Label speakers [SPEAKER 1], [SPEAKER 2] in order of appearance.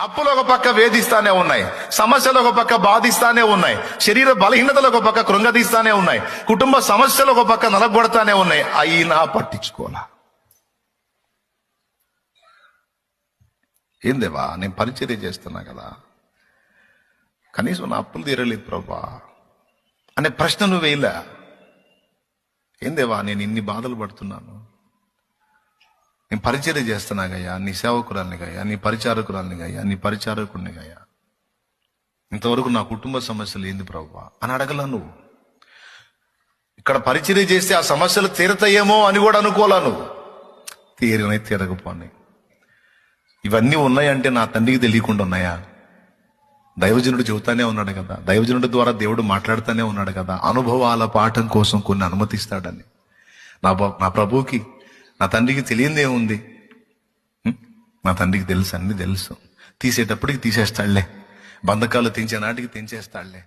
[SPEAKER 1] అప్పులు ఒక పక్క వేధిస్తానే ఉన్నాయి. సమస్యలు ఒక పక్క బాధిస్తానే ఉన్నాయి. శరీర బలహీనతలు ఒక పక్క కృంగదీస్తానే ఉన్నాయి. కుటుంబ సమస్యలు ఒక పక్క నలగొడతానే ఉన్నాయి. అయినా పట్టించుకోవాలా? ఏందేవా నేను పరిచర్య చేస్తున్నా కదా. కనీసం నా అప్పులు తీరలేదు ప్రభా. అనే ప్రశ్న నువ్వు వేయలే ఏందేవా నేను ఇన్ని బాధలు పడుతున్నాను. నేను పరిచర్య చేస్తున్నాగయ్యా నీ సేవకురాలినిగయ్యా నీ పరిచారకురాలినిగయ్యా నీ పరిచారకుడిని ఇంతవరకు నా కుటుంబ సమస్యలు ఏంది ప్రభా అని అడగలా నువ్వు. ఇక్కడ పరిచర్య చేస్తే ఆ సమస్యలు తీరతాయేమో అని కూడా అనుకోలా నువ్వు. తీరినై తీరకపోని. ఇవన్నీ ఉన్నాయంటే నా తండ్రికి తెలియకుండా ఉన్నాయా? దైవజనుడు చెబుతానే ఉన్నాడు కదా. దైవజనుడి ద్వారా దేవుడు మాట్లాడుతూనే ఉన్నాడు కదా. అనుభవాల పాఠం కోసం కొన్ని అనుమతిస్తాడని. నా నా ప్రభువుకి నా తండ్రికి తెలియందేముంది హ్మ్? నా తండ్రికి తెలుసు అన్నీ తెలుసు. తీసేటప్పటికి తీసేస్తాడులే బంధకాలు తెంచే నాటికి తెంచేస్తాడులే